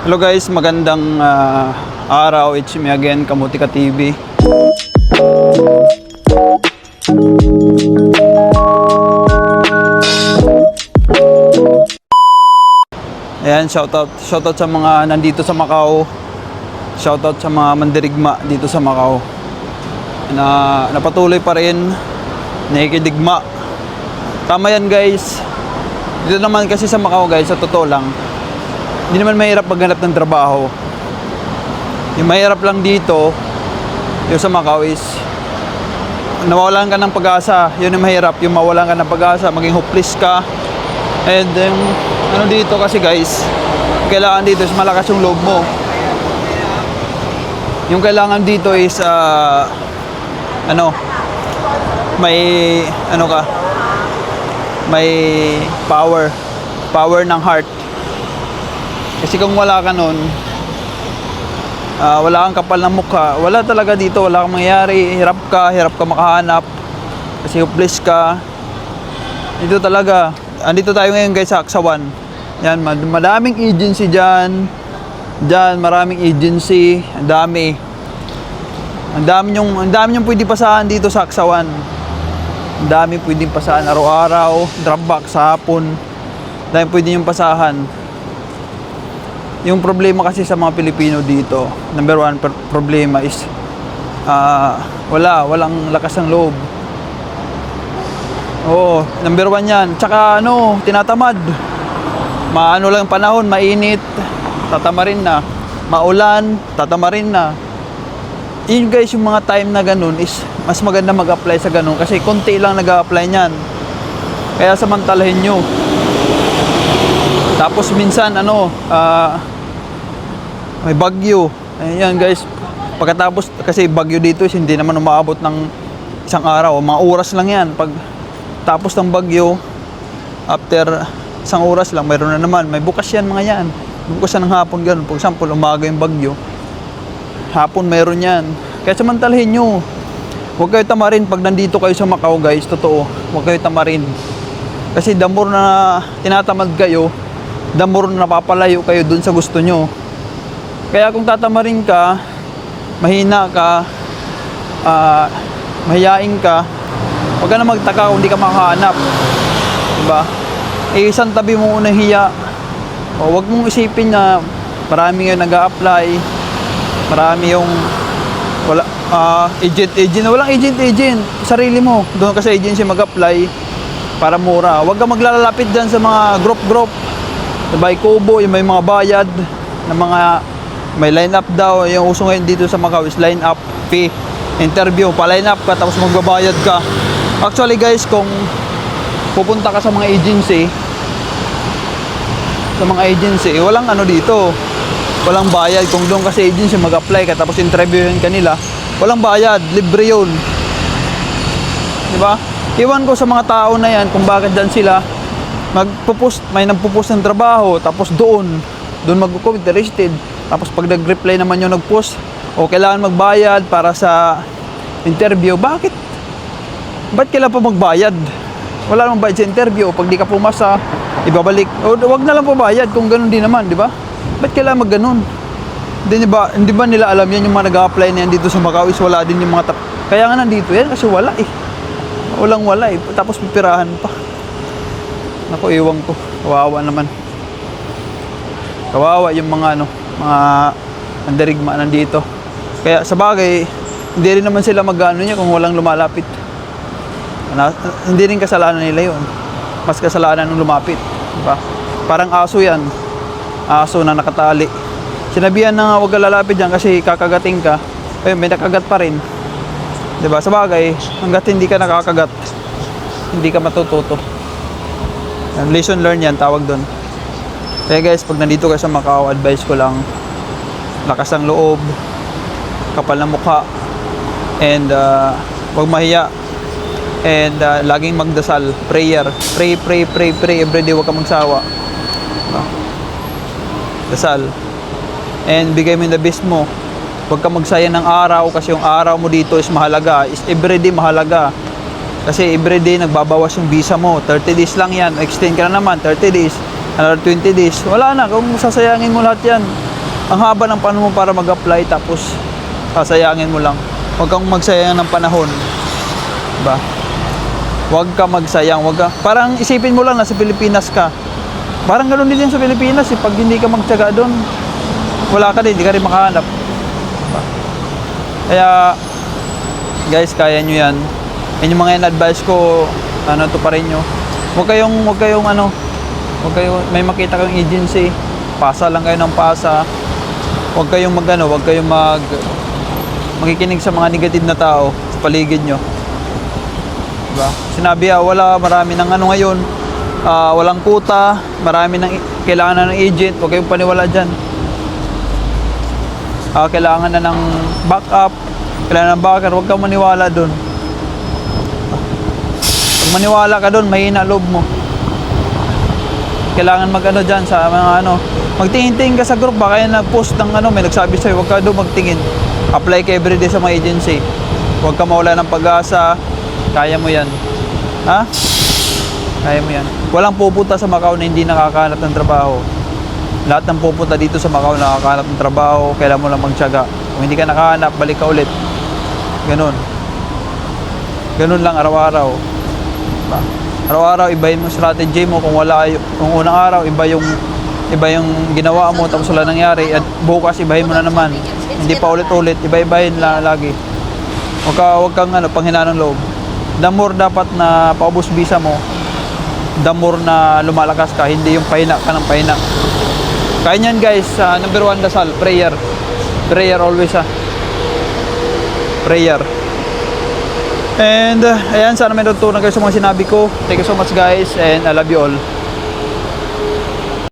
Hello guys, magandang ah, araw. It's me again, Kamutika TV. Ayan, shoutout, shoutout sa mga nandito sa Macau. Shoutout sa mga mandirigma dito sa Macau. Na napatuloy pa rin, nakikidigma. Tama yan guys. Dito naman kasi sa Macau guys, sa totoo lang, hindi naman mahirap maghanap ng trabaho. Yung mahirap lang dito, yung sa Macau is, nawalan ka ng pag-asa. Yun yung mahirap, yung mawalan ka ng pag-asa, maging hopeless ka. And then, ano dito kasi guys, kailangan dito is malakas yung loob mo. Yung kailangan dito is, ah, ano, may, ano ka, may power. Power ng heart. Kasi kung wala ka nun, ah, wala kang kapal ng mukha, wala talaga dito, wala kang mangyayari, hirap ka, hirap ka makahanap, kasi hopeless ka. Dito talaga, andito tayo ngayon guys sa Aksawan. Yan, mad- madaming agency dyan. Dyan, maraming agency, ang dami. Ang dami yung, ang dami yung pwede pasahan dito sa Aksawan. Ang dami pwedeng pasahan araw-araw, drop back sa hapon. Ang dami pwede yung pasahan. Yung problema kasi sa mga Pilipino dito, number one problema is ah, wala, walang lakas ng loob. Oo, number one yan. Tsaka ano, tinatamad. Maano lang panahon, mainit, tatamarin na. Maulan, tatamarin na. Yun guys, yung mga time na ganun is mas maganda mag-apply sa ganun kasi konti lang nag-apply niyan. Kaya samantalahin nyo. Tapos minsan ano, ah, may bagyo. Ayan guys, pagkatapos kasi bagyo dito is hindi naman umaabot ng isang araw, mga oras lang yan. Pag tapos ng bagyo, after isang oras lang, mayroon na naman. May bukas yan mga yan. Bukas ng hapon ganun. For example, umaga yung bagyo. Hapon mayroon yan. Kaya samantalahin nyo. Huwag kayo tamarin pag nandito kayo sa Macau guys. Totoo. Huwag kayo tamarin. Kasi the na tinatamad kayo, the more na napapalayo kayo dun sa gusto nyo. Kaya kung tatamarin ka, mahina ka, ah, mahiyain ka, huwag ka na magtaka kung hindi ka makahanap. Diba? Eh, isang tabi mo unang hiya. O, huwag mong isipin na marami ngayon nag apply marami yung wala ah, agent agent walang agent agent sarili mo doon ka sa agency mag-apply para mura huwag ka maglalapit dyan sa mga group group diba Kubo yung may mga bayad na mga may line up daw. Yung uso ngayon dito sa Macau is line up fee. Interview pa line up ka tapos magbabayad ka. Actually guys kung pupunta ka sa mga agency sa mga agency walang ano dito. Walang bayad. Kung doon ka sa agency mag-apply ka tapos interviewin ka nila walang bayad. Libre yun. Di ba? Iwan ko sa mga tao na yan kung bakit dyan sila magpo-post may nagpo-post ng trabaho tapos doon doon mag-comment interested tapos pag nag-reply naman yung nag-post o kailangan magbayad para sa interview bakit ba't kailangan pa magbayad? Wala namang bayad sa interview pag di ka pumasa ibabalik. O wag na lang pabayad kung ganun din naman di ba? Ba't kailangan mag ganun? Hindi ba hindi ba nila alam yan yung mga nag-apply na yan dito sa Macau wala din yung mga tap kaya nga nandito yan kasi wala eh. Walang wala eh. Tapos pipirahan pa Naku, iwan ko. Kawawa naman. Kawawa yung mga ano, mga mandarigma nandito. Kaya sa bagay, hindi rin naman sila mag-ano niya kung walang lumalapit. Na, hindi rin kasalanan nila yun. Mas kasalanan ng lumapit. Diba? Parang aso yan. Aso na nakatali. Sinabihan na nga huwag lalapit dyan kasi kakagating ka. Ayun, may nakagat pa rin. Diba? Sa bagay, hanggat hindi ka nakakagat, hindi ka matututo. Lesson learned yan, tawag doon. Kaya guys, pag nandito kayo sa Macau, advice ko lang, lakas ng loob, kapal ng mukha, and uh, huwag mahiya. And uh, laging magdasal, prayer. Pray, pray, pray, pray, everyday, huwag ka magsawa. No? Dasal. And bigay mo yung the best mo. Huwag ka magsayang ng araw kasi yung araw mo dito is mahalaga. Is everyday mahalaga. Kasi everyday nagbabawas yung visa mo. 30 days lang yan. Extend ka na naman, 30 days. Another 20 days. Wala na. Kung sasayangin mo lahat yan, ang haba ng panahon mo para mag-apply tapos sasayangin mo lang. Huwag kang magsayang ng panahon. Diba? Huwag ka magsayang, huwag ka. Parang isipin mo lang na sa Pilipinas ka. Parang ganoon din sa Pilipinas eh. Pag hindi ka magtyaga doon, wala ka din, hindi ka rin makahanap. Diba? Kaya, guys, kaya nyo yan. Yan yung mga in-advise ko, ano to pa rin nyo. Huwag kayong, huwag kayong ano, huwag kayong, may makita kayong agency, pasa lang kayo ng pasa. Huwag kayong mag ano, huwag kayong mag, makikinig sa mga negative na tao sa paligid nyo. Diba? Sinabi ah, wala, marami ng ano ngayon, ah, walang kuta, marami ng, kailangan na ng agent, huwag kayong paniwala dyan. Ah, kailangan na ng backup, kailangan ng backer, huwag kang maniwala doon. Maniwala ka doon, mahina loob mo. Kailangan mag ano dyan sa mga ano, magtingin-tingin ka sa group, baka yan nag-post ng ano, may nagsabi sa'yo, huwag ka doon magtingin. Apply ka everyday sa mga agency. Huwag ka mawala ng pag-asa, kaya mo yan. Ha? Kaya mo yan. Walang pupunta sa Macau na hindi nakakahanap ng trabaho. Lahat ng pupunta dito sa Macau nakakahanap ng trabaho, kailangan mo lang magtyaga. Kung hindi ka nakahanap, balik ka ulit. Ganun. Ganun lang araw-araw. Diba? Araw-araw ibahin mo strategy mo kung wala kung unang araw iba yung iba yung ginawa mo tapos wala nangyari at bukas ibahin mo na naman. Hindi pa ulit-ulit, iba-ibahin la lagi. Huwag ka, huwag kang ano, panghina ng loob. The more dapat na paubos visa mo, the more na lumalakas ka, hindi yung pahina ka ng pahina. Kaya niyan guys, ah, number one dasal, prayer. Prayer always ah. Prayer. And uh, ayan, sana may natutunan kayo sa mga sinabi ko. Thank you so much guys and I love you all.